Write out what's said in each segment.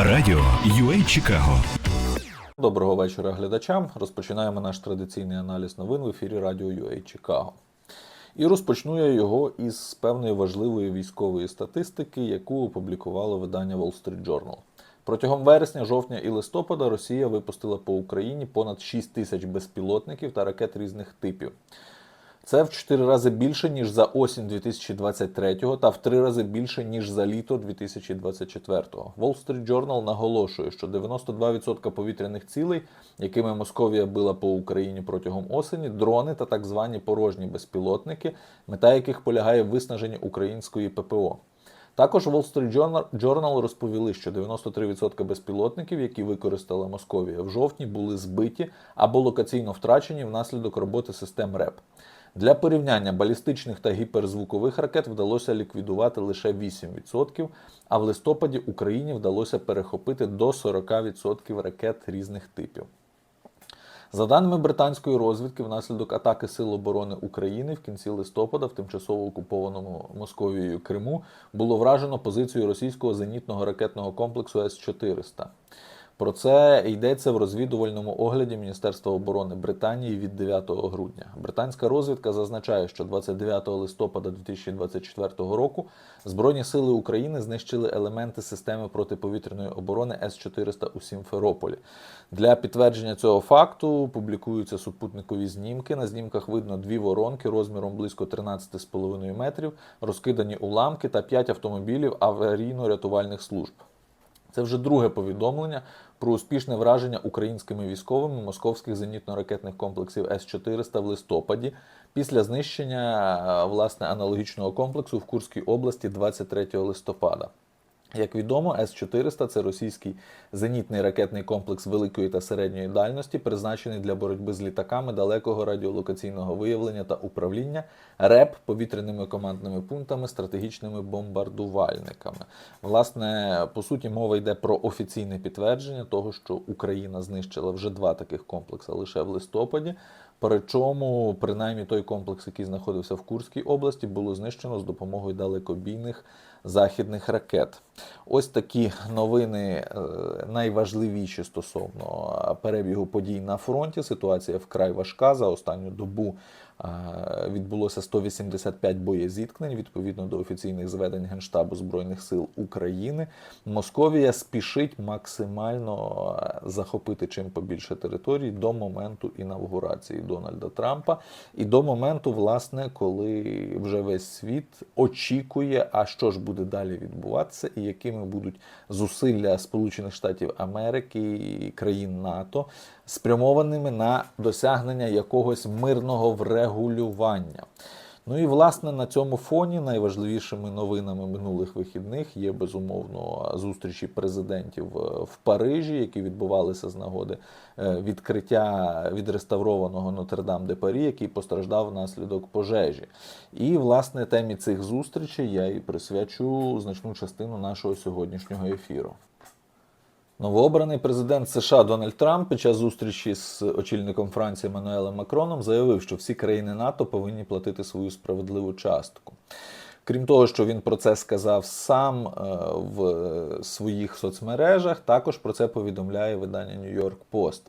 Радіо UA Чикаго Доброго вечора глядачам. Розпочинаємо наш традиційний аналіз новин в ефірі Радіо UA Чикаго. І розпочну я його із певної важливої військової статистики, яку опублікувало видання Wall Street Journal. Протягом вересня, жовтня і листопада Росія випустила по Україні понад 6 тисяч безпілотників та ракет різних типів. Це в 4 рази більше, ніж за осінь 2023 та в 3 рази більше, ніж за літо 2024. Wall Street Journal наголошує, що 92% повітряних цілей, якими Московія била по Україні протягом осені, дрони та так звані порожні безпілотники, мета яких полягає в виснаженні української ППО. Також Wall Street Journal- розповіли, що 93% безпілотників, які використала Московія в жовтні, були збиті або локаційно втрачені внаслідок роботи систем РЕП. Для порівняння балістичних та гіперзвукових ракет вдалося ліквідувати лише 8%, а в листопаді Україні вдалося перехопити до 40% ракет різних типів. За даними британської розвідки, внаслідок атаки Сил оборони України в кінці листопада в тимчасово окупованому Московією Криму було вражено позицію російського зенітного ракетного комплексу С-400. Про це йдеться в розвідувальному огляді Міністерства оборони Британії від 9 грудня. Британська розвідка зазначає, що 29 листопада 2024 року Збройні сили України знищили елементи системи протиповітряної оборони С-400 у Сімферополі. Для підтвердження цього факту публікуються супутникові знімки. На знімках видно дві воронки розміром близько 13,5 метрів, розкидані уламки та 5 автомобілів аварійно-рятувальних служб. Це вже друге повідомлення про успішне враження українськими військовими московських зенітно-ракетних комплексів С-400 в листопаді після знищення е, власне аналогічного комплексу в Курській області 23 листопада. Як відомо, С-400 це російський зенітний ракетний комплекс великої та середньої дальності, призначений для боротьби з літаками далекого радіолокаційного виявлення та управління, РЕП, повітряними командними пунктами, стратегічними бомбардувальниками. Власне, по суті, мова йде про офіційне підтвердження того, що Україна знищила вже два таких комплекси лише в листопаді. Причому, принаймні, той комплекс, який знаходився в Курській області, було знищено з допомогою далекобійних західних ракет. Ось такі новини е, найважливіші стосовно перебігу подій на фронті. Ситуація вкрай важка. За останню добу е, відбулося 185 боєзіткнень відповідно до офіційних зведень Генштабу Збройних сил України. Московія спішить максимально е, захопити чим побільше територій до моменту інавгурації Дональда Трампа і до моменту, власне, коли вже весь світ очікує, а що ж буде далі відбуватися, і якими будуть зусилля Сполучених Штатів Америки і країн НАТО спрямованими на досягнення якогось мирного врегулювання. Ну і власне на цьому фоні найважливішими новинами минулих вихідних є безумовно зустрічі президентів е, в Парижі, які відбувалися з нагоди е, відкриття відреставрованого Нотр-Дам де Парі, який постраждав внаслідок пожежі. І власне темі цих зустрічей я і присвячу значну частину нашого сьогоднішнього ефіру. Новообраний президент США Дональд Трамп під час зустрічі з очільником Франції Мануелем Макроном заявив, що всі країни НАТО повинні платити свою справедливу частку. Крім того, що він про це сказав сам е, в своїх соцмережах, також про це повідомляє видання New York Post.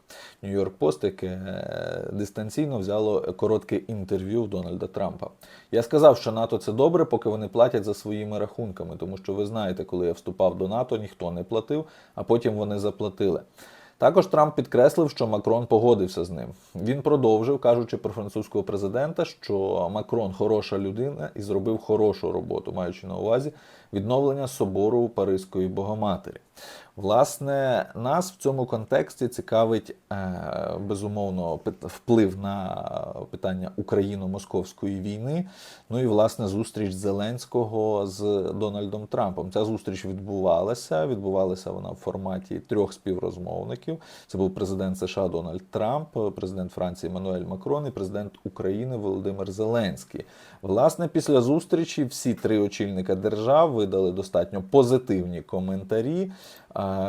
New York Post, яке е, дистанційно взяло коротке інтерв'ю Дональда Трампа. Я сказав, що НАТО це добре, поки вони платять за своїми рахунками, тому що ви знаєте, коли я вступав до НАТО, ніхто не платив, а потім вони заплатили. Також Трамп підкреслив, що Макрон погодився з ним. Він продовжив, кажучи про французького президента, що Макрон хороша людина і зробив хорошу роботу, маючи на увазі відновлення собору Паризької Богоматері. Власне, нас в цьому контексті цікавить е, безумовно вплив на питання Україно-московської війни. Ну і власне зустріч Зеленського з Дональдом Трампом. Ця зустріч відбувалася. Відбувалася вона в форматі трьох співрозмовників. Це був президент США Дональд Трамп, президент Франції Мануель Макрон і президент України Володимир Зеленський. Власне, після зустрічі всі три очільника держав видали достатньо позитивні коментарі,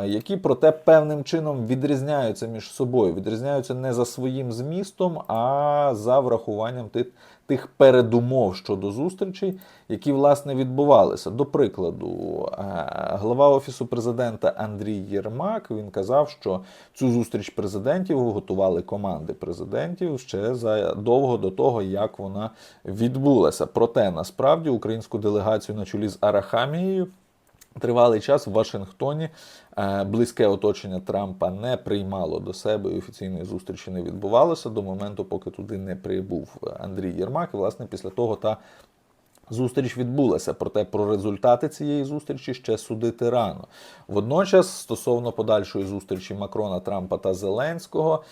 які проте певним чином відрізняються між собою. Відрізняються не за своїм змістом, а за врахуванням тих, тих передумов щодо зустрічей, які власне відбувалися. До прикладу, глава офісу президента Андрій Єрмак він казав, що цю зустріч президентів готували команди президентів ще задовго до того, як вона відбулася. Проте насправді українську делегацію на чолі з Арахамією. Тривалий час в Вашингтоні е, близьке оточення Трампа не приймало до себе і офіційної зустрічі не відбувалося до моменту, поки туди не прибув Андрій Єрмак. І, власне, після того та зустріч відбулася. Проте про результати цієї зустрічі ще судити рано. Водночас, стосовно подальшої зустрічі Макрона, Трампа та Зеленського,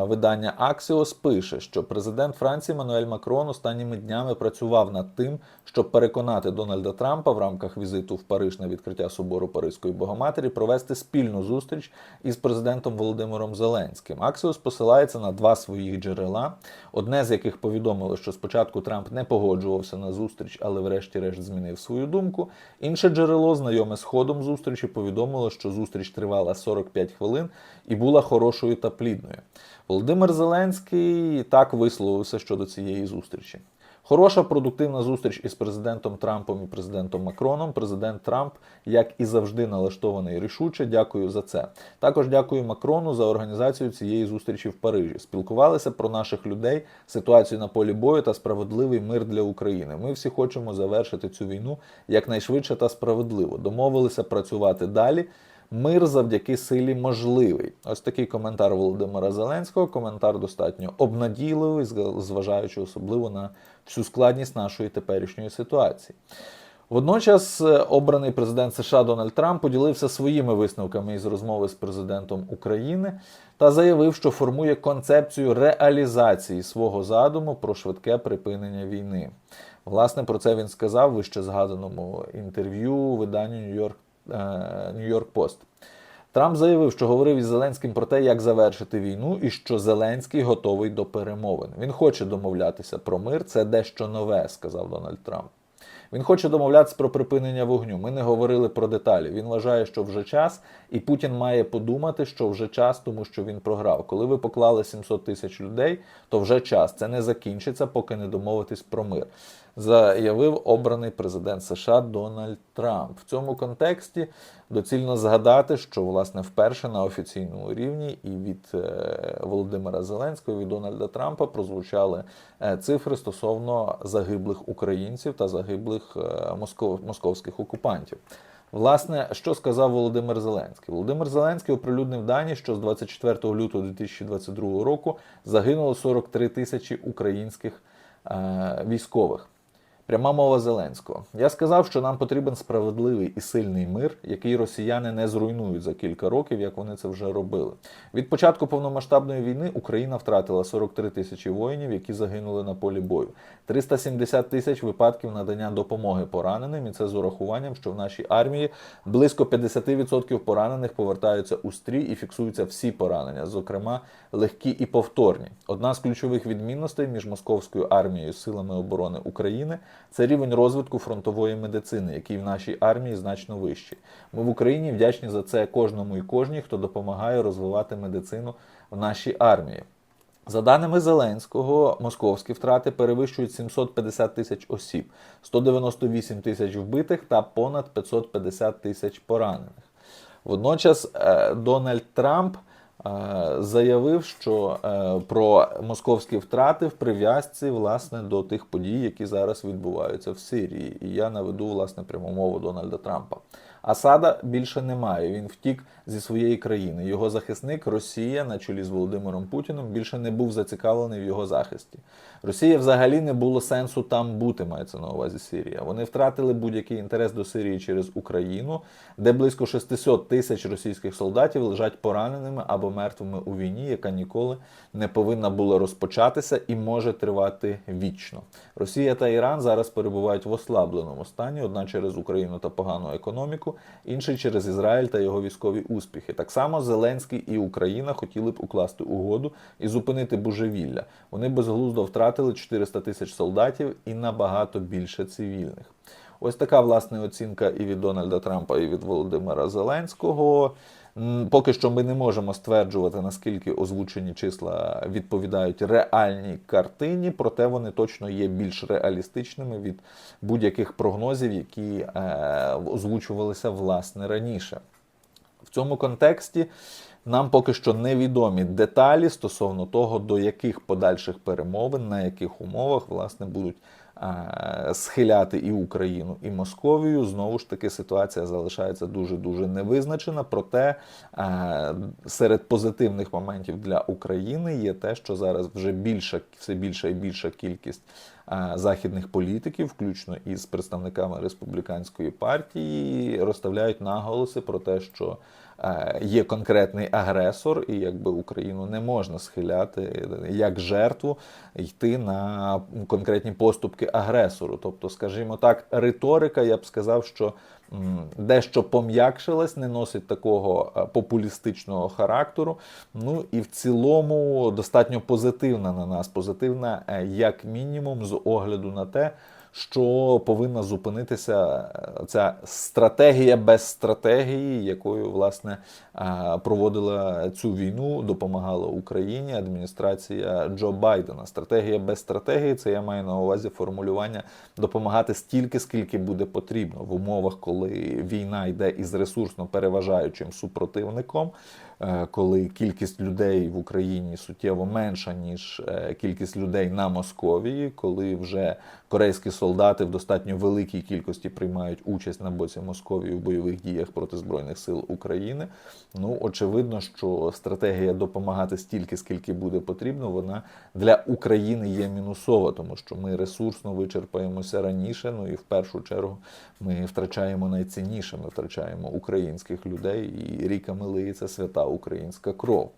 видання Axios пише, що президент Франції Мануель Макрон останніми днями працював над тим, щоб переконати Дональда Трампа в рамках візиту в Париж на відкриття собору Паризької Богоматері провести спільну зустріч із президентом Володимиром Зеленським. Axios посилається на два своїх джерела, одне з яких повідомило, що спочатку Трамп не погоджувався на зустріч, але врешті-решт змінив свою думку. Інше джерело, знайоме з ходом зустрічі, повідомило, що зустріч тривала 45 хвилин і була хорошою та плідною. Володимир Зеленський так висловився щодо цієї зустрічі. Хороша продуктивна зустріч із президентом Трампом і президентом Макроном. Президент Трамп, як і завжди, налаштований рішуче. Дякую за це. Також дякую Макрону за організацію цієї зустрічі в Парижі. Спілкувалися про наших людей, ситуацію на полі бою та справедливий мир для України. Ми всі хочемо завершити цю війну якнайшвидше та справедливо. Домовилися працювати далі. Мир завдяки силі можливий. Ось такий коментар Володимира Зеленського. Коментар достатньо обнадійливий, зважаючи особливо на всю складність нашої теперішньої ситуації. Водночас е, обраний президент США Дональд Трамп поділився своїми висновками із розмови з президентом України та заявив, що формує концепцію реалізації свого задуму про швидке припинення війни. Власне, про це він сказав в вище згаданому інтерв'ю виданню Нью-Йорк Нью-Йорк Пост. Трамп заявив, що говорив із Зеленським про те, як завершити війну, і що Зеленський готовий до перемовин. Він хоче домовлятися про мир. Це дещо нове, сказав Дональд Трамп. Він хоче домовлятися про припинення вогню. Ми не говорили про деталі. Він вважає, що вже час, і Путін має подумати, що вже час, тому що він програв. Коли ви поклали 700 тисяч людей, то вже час. Це не закінчиться, поки не домовитись про мир. Заявив обраний президент США Дональд Трамп. В цьому контексті доцільно згадати, що власне вперше на офіційному рівні і від е, Володимира Зеленського, і від Дональда Трампа прозвучали е, цифри стосовно загиблих українців та загиблих е, московських окупантів. Власне, що сказав Володимир Зеленський? Володимир Зеленський оприлюднив дані, що з 24 лютого 2022 року загинуло 43 тисячі українських е, військових. Пряма мова Зеленського. Я сказав, що нам потрібен справедливий і сильний мир, який росіяни не зруйнують за кілька років, як вони це вже робили. Від початку повномасштабної війни Україна втратила 43 тисячі воїнів, які загинули на полі бою, 370 тисяч випадків надання допомоги пораненим, і це з урахуванням, що в нашій армії близько 50% поранених повертаються у стрій і фіксуються всі поранення, зокрема легкі і повторні. Одна з ключових відмінностей між московською армією і силами оборони України це рівень розвитку фронтової медицини, який в нашій армії значно вищий. Ми в Україні вдячні за це кожному і кожній, хто допомагає розвивати медицину в нашій армії. За даними Зеленського, московські втрати перевищують 750 тисяч осіб, 198 тисяч вбитих та понад 550 тисяч поранених. Водночас е, Дональд Трамп заявив, що е, про московські втрати в прив'язці власне до тих подій, які зараз відбуваються в Сирії. І я наведу власне пряму мову Дональда Трампа. Асада більше немає. Він втік зі своєї країни. Його захисник Росія на чолі з Володимиром Путіним більше не був зацікавлений в його захисті. Росія взагалі не було сенсу там бути, мається на увазі Сирія. Вони втратили будь-який інтерес до Сирії через Україну, де близько 600 тисяч російських солдатів лежать пораненими або мертвими у війні, яка ніколи не повинна була розпочатися і може тривати вічно. Росія та Іран зараз перебувають в ослабленому стані, одна через Україну та погану економіку, інший через Ізраїль та його військові успіхи. Так само Зеленський і Україна хотіли б укласти угоду і зупинити божевілля. Вони безглуздо втратили 400 тисяч солдатів і набагато більше цивільних. Ось така власне оцінка і від Дональда Трампа, і від Володимира Зеленського. Поки що ми не можемо стверджувати, наскільки озвучені числа відповідають реальній картині, проте вони точно є більш реалістичними від будь-яких прогнозів, які е, озвучувалися власне раніше. В цьому контексті нам поки що невідомі деталі стосовно того, до яких подальших перемовин, на яких умовах власне будуть схиляти і Україну, і Московію. Знову ж таки, ситуація залишається дуже дуже невизначена. Проте е, серед позитивних моментів для України є те, що зараз вже більша, все більша і більша кількість е, західних політиків, включно із представниками республіканської партії, розставляють наголоси про те, що е, є конкретний агресор, і якби Україну не можна схиляти як жертву йти на конкретні поступки агресору. Тобто, скажімо так, риторика, я б сказав, що дещо пом'якшилась, не носить такого е, популістичного характеру. Ну і в цілому достатньо позитивна на нас, позитивна, е, як мінімум, з огляду на те, що повинна зупинитися е, ця стратегія без стратегії, якою власне е, проводила цю війну, допомагала Україні адміністрація Джо Байдена. Стратегія без стратегії це я маю на увазі формулювання допомагати стільки, скільки буде потрібно в умовах, коли війна йде із ресурсно переважаючим супротивником. е, Коли кількість людей в Україні суттєво менша, ніж кількість людей на Московії, коли вже корейські солдати в достатньо великій кількості приймають участь на боці Московії в бойових діях проти Збройних сил України. Ну, очевидно, що стратегія допомагати стільки, скільки буде потрібно, вона для України є мінусова, тому що ми ресурсно вичерпаємося раніше. Ну і в першу чергу ми втрачаємо найцінніше, ми втрачаємо українських людей, і ріками лиється свята українська кров.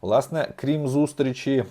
Власне, крім зустрічі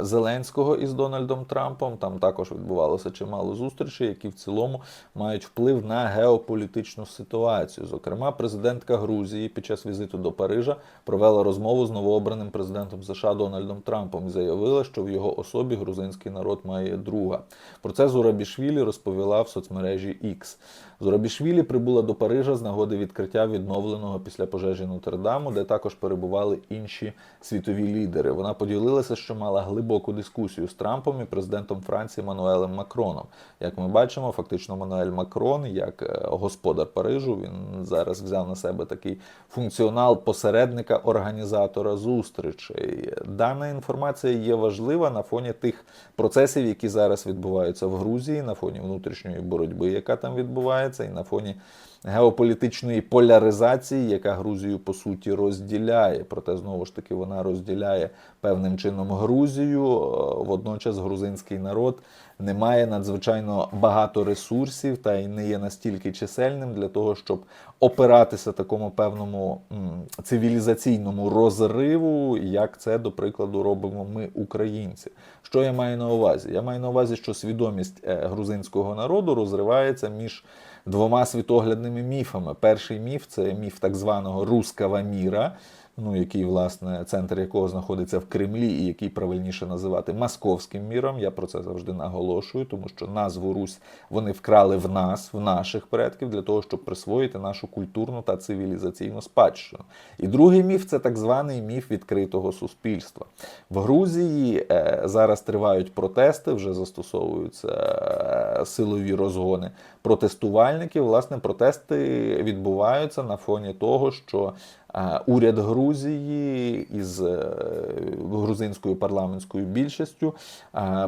Зеленського із Дональдом Трампом. Там також відбувалося чимало зустрічей, які в цілому мають вплив на геополітичну ситуацію. Зокрема, президентка Грузії під час візиту до Парижа провела розмову з новообраним президентом США Дональдом Трампом і заявила, що в його особі грузинський народ має друга. Про це Зурабішвілі розповіла в соцмережі X. Зурабішвілі прибула до Парижа з нагоди відкриття відновленого після пожежі Нотр-Даму, де також перебували інші світові лідери. Вона поділилася, що мала глибоку дискусію з Трампом і президентом Франції Мануелем Макроном. Як ми бачимо, фактично Мануель Макрон, як е, господар Парижу, він зараз взяв на себе такий функціонал посередника організатора зустрічей. Дана інформація є важлива на фоні тих процесів, які зараз відбуваються в Грузії, на фоні внутрішньої боротьби, яка там відбувається, і на фоні геополітичної поляризації, яка Грузію по суті розділяє. Проте знову ж таки вона розділяє певним чином Грузію. Е, Водночас грузинський народ не має надзвичайно багато ресурсів та й не є настільки чисельним для того, щоб опиратися такому певному цивілізаційному розриву, як це, до прикладу, робимо ми, українці. Що я маю на увазі? Я маю на увазі, що свідомість е, грузинського народу розривається між двома світоглядними міфами. Перший міф це міф так званого руского міра, ну який, власне, центр якого знаходиться в Кремлі, і який правильніше називати московським міром. Я про це завжди наголошую, тому що назву Русь вони вкрали в нас, в наших предків, для того, щоб присвоїти нашу культурну та цивілізаційну спадщину. І другий міф це так званий міф відкритого суспільства. В Грузії е, зараз тривають протести, вже застосовуються е, силові розгони протестувальників. Власне, протести відбуваються на фоні того, що уряд Грузії із е, грузинською парламентською більшістю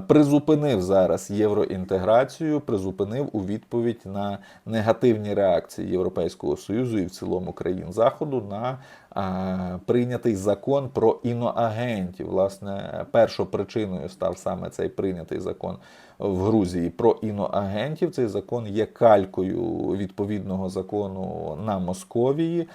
призупинив зараз євроінтеграцію, призупинив у відповідь на негативні реакції Європейського Союзу і в цілому країн Заходу на прийнятий закон про іноагентів. Власне, першопричиною став саме цей прийнятий закон в Грузії про іноагентів. Цей закон є калькою відповідного закону на Московії.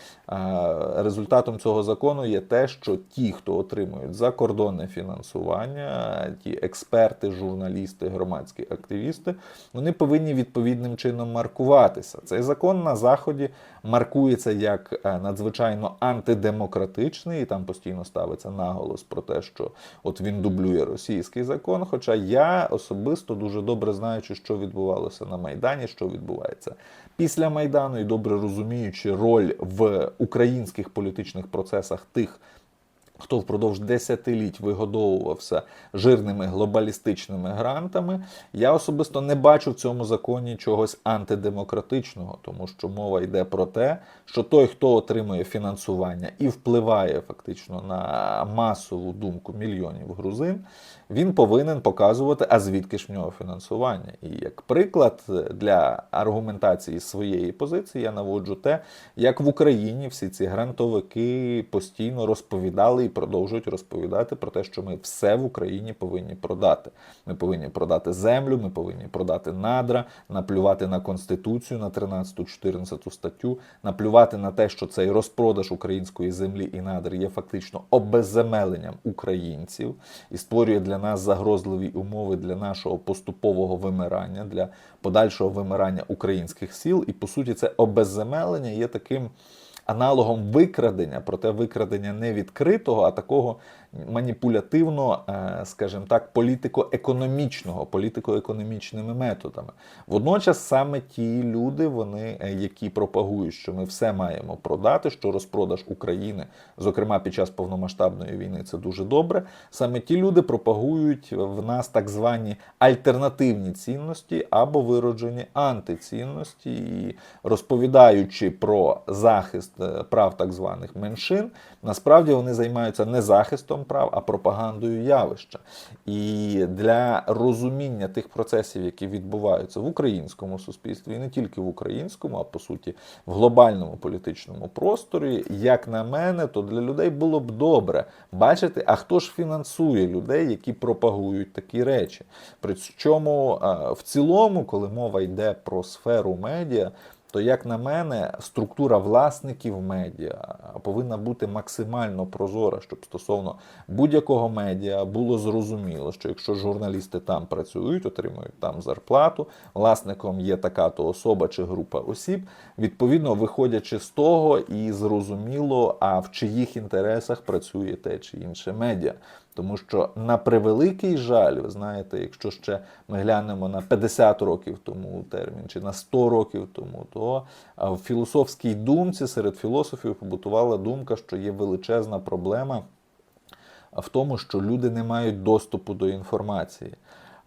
Результатом цього закону є те, що ті, хто отримують закордонне фінансування, ті експерти, журналісти, громадські активісти, вони повинні відповідним чином маркуватися. Цей закон на заході маркується як е, надзвичайно антидемократичний, і там постійно ставиться наголос про те, що от він дублює російський закон. Хоча я особисто дуже добре знаючи, що відбувалося на Майдані, що відбувається після Майдану, і добре розуміючи роль в українських політичних процесах тих. Хто впродовж десятиліть вигодовувався жирними глобалістичними грантами, я особисто не бачу в цьому законі чогось антидемократичного, тому що мова йде про те, що той, хто отримує фінансування і впливає фактично на масову думку мільйонів грузин, він повинен показувати, а звідки ж в нього фінансування. І як приклад для аргументації своєї позиції я наводжу те, як в Україні всі ці грантовики постійно розповідали і продовжують розповідати про те, що ми все в Україні повинні продати. Ми повинні продати землю, ми повинні продати надра, наплювати на конституцію на 13-14 статтю, наплювати на те, що цей розпродаж української землі і надр є фактично обезземеленням українців і створює для нас загрозливі умови для нашого поступового вимирання, для подальшого вимирання українських сіл. І по суті, це обезземелення є таким аналогом викрадення, проте викрадення не відкритого, а такого маніпулятивно, е, скажімо так, політико-економічного, політико-економічними методами. Водночас саме ті люди, вони, е, які пропагують, що ми все маємо продати, що розпродаж України, зокрема під час повномасштабної війни, це дуже добре. Саме ті люди пропагують в нас так звані альтернативні цінності або вироджені антицінності, і розповідаючи про захист е, прав так званих меншин, насправді вони займаються не захистом прав, а пропагандою явища. І для розуміння тих процесів, які відбуваються в українському суспільстві, і не тільки в українському, а по суті в глобальному політичному просторі, як на мене, то для людей було б добре бачити, а хто ж фінансує людей, які пропагують такі речі. Причому в цілому, коли мова йде про сферу медіа, то, як на мене, структура власників медіа повинна бути максимально прозора, щоб стосовно будь-якого медіа було зрозуміло, що якщо журналісти там працюють, отримують там зарплату, власником є така то особа чи група осіб, відповідно, виходячи з того, і зрозуміло, а в чиїх інтересах працює те чи інше медіа. Тому що на превеликий жаль, ви знаєте, якщо ще ми глянемо на 50 років тому термін, чи на 100 років тому, то в філософській думці серед філософів побутувала думка, що є величезна проблема в тому, що люди не мають доступу до інформації.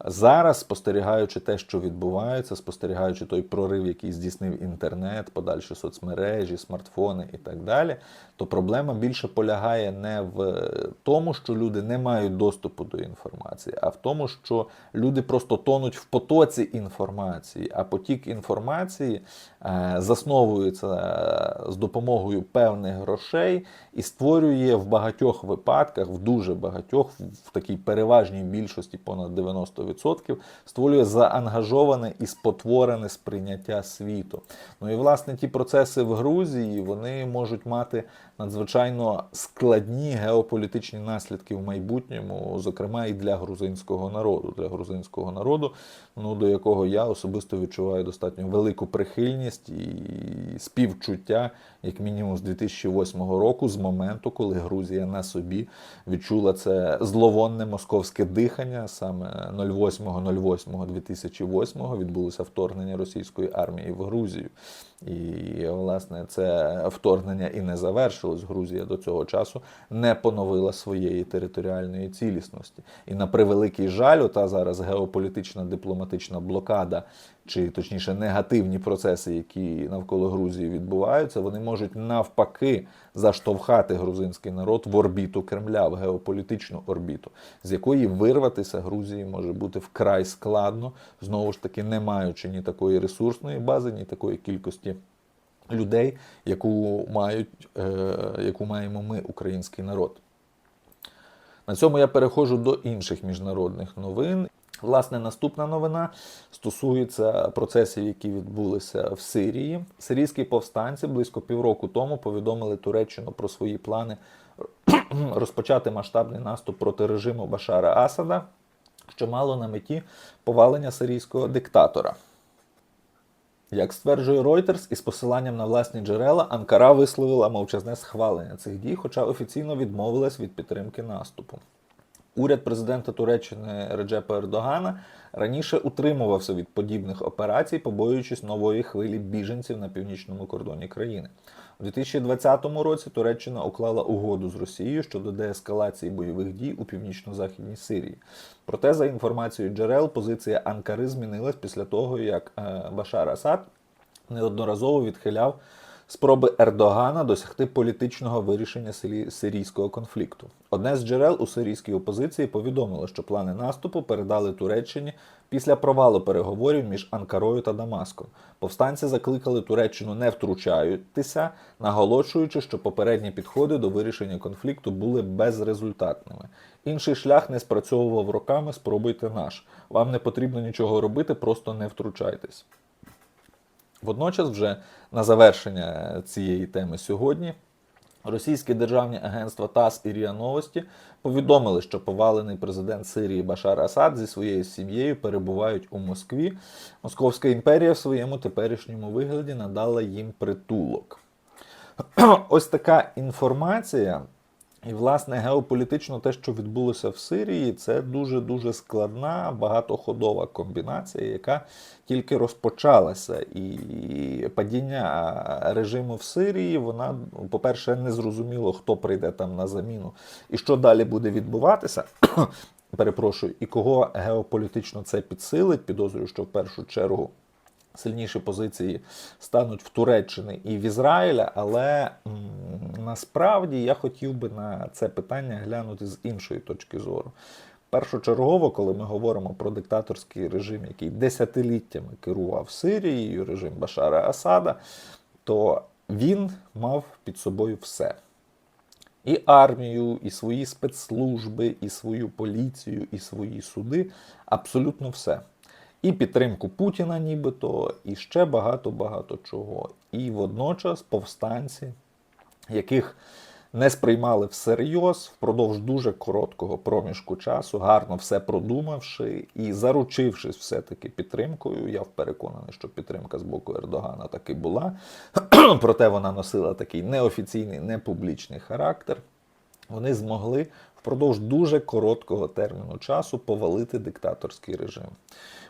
Зараз, спостерігаючи те, що відбувається, спостерігаючи той прорив, який здійснив інтернет, подальші соцмережі, смартфони і так далі, то проблема більше полягає не в тому, що люди не мають доступу до інформації, а в тому, що люди просто тонуть в потоці інформації, а потік інформації е, засновується е, з допомогою певних грошей і створює в багатьох випадках, в дуже багатьох, в такій переважній більшості, понад 90%, створює заангажоване і спотворене сприйняття світу. Ну і власне ті процеси в Грузії вони можуть мати надзвичайно складні геополітичні наслідки в майбутньому, зокрема і для грузинського народу, для грузинського народу, ну до якого я особисто відчуваю достатньо велику прихильність і співчуття, як мінімум з 2008 року, з моменту, коли Грузія на собі відчула це зловонне московське дихання, саме 08.08.2008 відбулося вторгнення російської армії в Грузію. І, власне, це вторгнення і не завершилось. Грузія до цього часу не поновила своєї територіальної цілісності. І на превеликий жаль, ота зараз геополітична дипломатична блокада, чи точніше негативні процеси, які навколо Грузії відбуваються, вони можуть навпаки заштовхати грузинський народ в орбіту Кремля, в геополітичну орбіту, з якої вирватися Грузії може бути вкрай складно, знову ж таки, не маючи ні такої ресурсної бази, ні такої кількості. Людей, яку мають, е, яку маємо ми, український народ. На цьому я переходжу до інших міжнародних новин. Власне, наступна новина стосується процесів, які відбулися в Сирії. Сирійські повстанці близько півроку тому повідомили Туреччину про свої плани розпочати масштабний наступ проти режиму Башара Асада, що мало на меті повалення сирійського диктатора. Як стверджує Reuters, із посиланням на власні джерела Анкара висловила мовчазне схвалення цих дій, хоча офіційно відмовилась від підтримки наступу. Уряд президента Туреччини Реджепа Ердогана раніше утримувався від подібних операцій, побоюючись нової хвилі біженців на північному кордоні країни. У 2020 році Туреччина уклала угоду з Росією щодо деескалації бойових дій у північно-західній Сирії. Проте, за інформацією джерел, позиція Анкари змінилась після того, як е, Башар Асад неодноразово відхиляв спроби Ердогана досягти політичного вирішення сирійського конфлікту. Одне з джерел у сирійській опозиції повідомило, що плани наступу передали Туреччині після провалу переговорів між Анкарою та Дамаском. Повстанці закликали Туреччину не втручатися, наголошуючи, що попередні підходи до вирішення конфлікту були безрезультатними. Інший шлях не спрацьовував роками. Спробуйте наш. Вам не потрібно нічого робити, просто не втручайтесь. Водночас, вже на завершення цієї теми сьогодні, російські державні агентства ТАСС і РІА Новості повідомили, що повалений президент Сирії Башар Асад зі своєю сім'єю перебувають у Москві. Московська імперія в своєму теперішньому вигляді надала їм притулок. Ось така інформація. І, власне, геополітично те, що відбулося в Сирії, це дуже-дуже складна, багатоходова комбінація, яка тільки розпочалася. І падіння режиму в Сирії, вона, по-перше, не зрозуміло, хто прийде там на заміну і що далі буде відбуватися. Перепрошую, і кого геополітично це підсилить. Підозрюю, що в першу чергу сильніші позиції стануть в Туреччини і в Ізраїля, але насправді я хотів би на це питання глянути з іншої точки зору. Першочергово, коли ми говоримо про диктаторський режим, який десятиліттями керував Сирією, режим Башара Асада, то він мав під собою все. І армію, і свої спецслужби, і свою поліцію, і свої суди абсолютно все. І підтримку Путіна, нібито, і ще багато-багато чого. І водночас повстанці, яких не сприймали всерйоз впродовж дуже короткого проміжку часу, гарно все продумавши і заручившись все-таки підтримкою. Я переконаний, що підтримка з боку Ердогана таки була. Проте вона носила такий неофіційний, непублічний характер. Вони змогли впродовж дуже короткого терміну часу повалити диктаторський режим.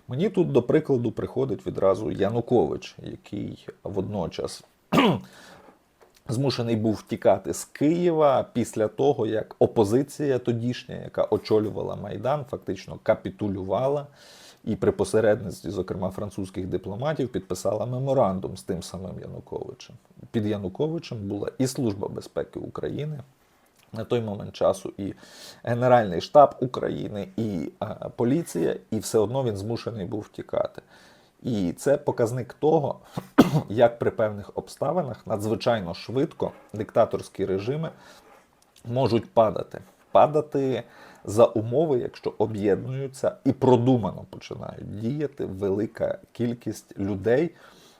Мені тут, до прикладу, приходить відразу Янукович, який водночас змушений був втікати з Києва після того, як опозиція тодішня, яка очолювала Майдан, фактично капітулювала і при посередництві, зокрема французьких дипломатів, підписала меморандум з тим самим Януковичем. Під Януковичем була і Служба безпеки України. На той момент часу і Генеральний штаб України, і а, поліція, і все одно він змушений був втікати. І це показник того, як при певних обставинах надзвичайно швидко диктаторські режими можуть падати. Падати за умови, якщо об'єднуються і продумано починають діяти велика кількість людей,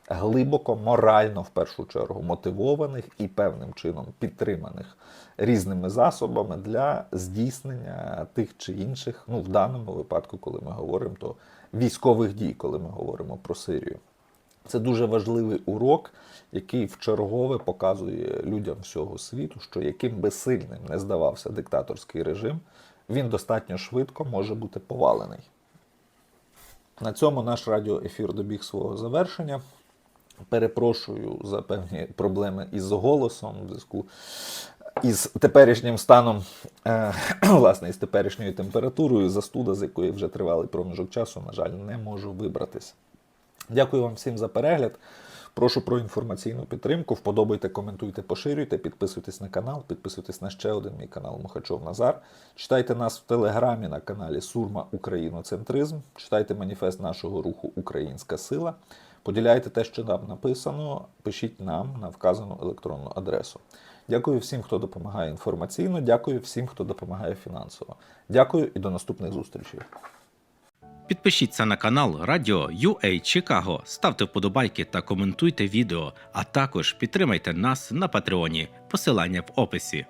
глибоко морально в першу чергу мотивованих і певним чином підтриманих різними засобами для здійснення тих чи інших, ну в даному випадку, коли ми говоримо, то військових дій, коли ми говоримо про Сирію. Це дуже важливий урок, який вчергове показує людям всього світу, що яким би сильним не здавався диктаторський режим, він достатньо швидко може бути повалений. На цьому наш радіоефір добіг свого завершення. Перепрошую за певні проблеми із голосом в зв'язку із теперішнім станом, е, власне, із теперішньою температурою, застуда, з якої вже тривалий проміжок часу, на жаль, не можу вибратися. Дякую вам всім за перегляд. Прошу про інформаційну підтримку. Вподобайте, коментуйте, поширюйте, підписуйтесь на канал, підписуйтесь на ще один мій канал Мухачов Назар. Читайте нас в телеграмі на каналі Сурма Україноцентризм. Читайте маніфест нашого руху Українська сила. Поділяйте те, що нам написано, пишіть нам на вказану електронну адресу. Дякую всім, хто допомагає інформаційно. Дякую всім, хто допомагає фінансово. Дякую і до наступних зустрічей. Підпишіться на канал Радіо UA Чикаго, ставте вподобайки та коментуйте відео, а також підтримайте нас на Патреоні. Посилання в описі.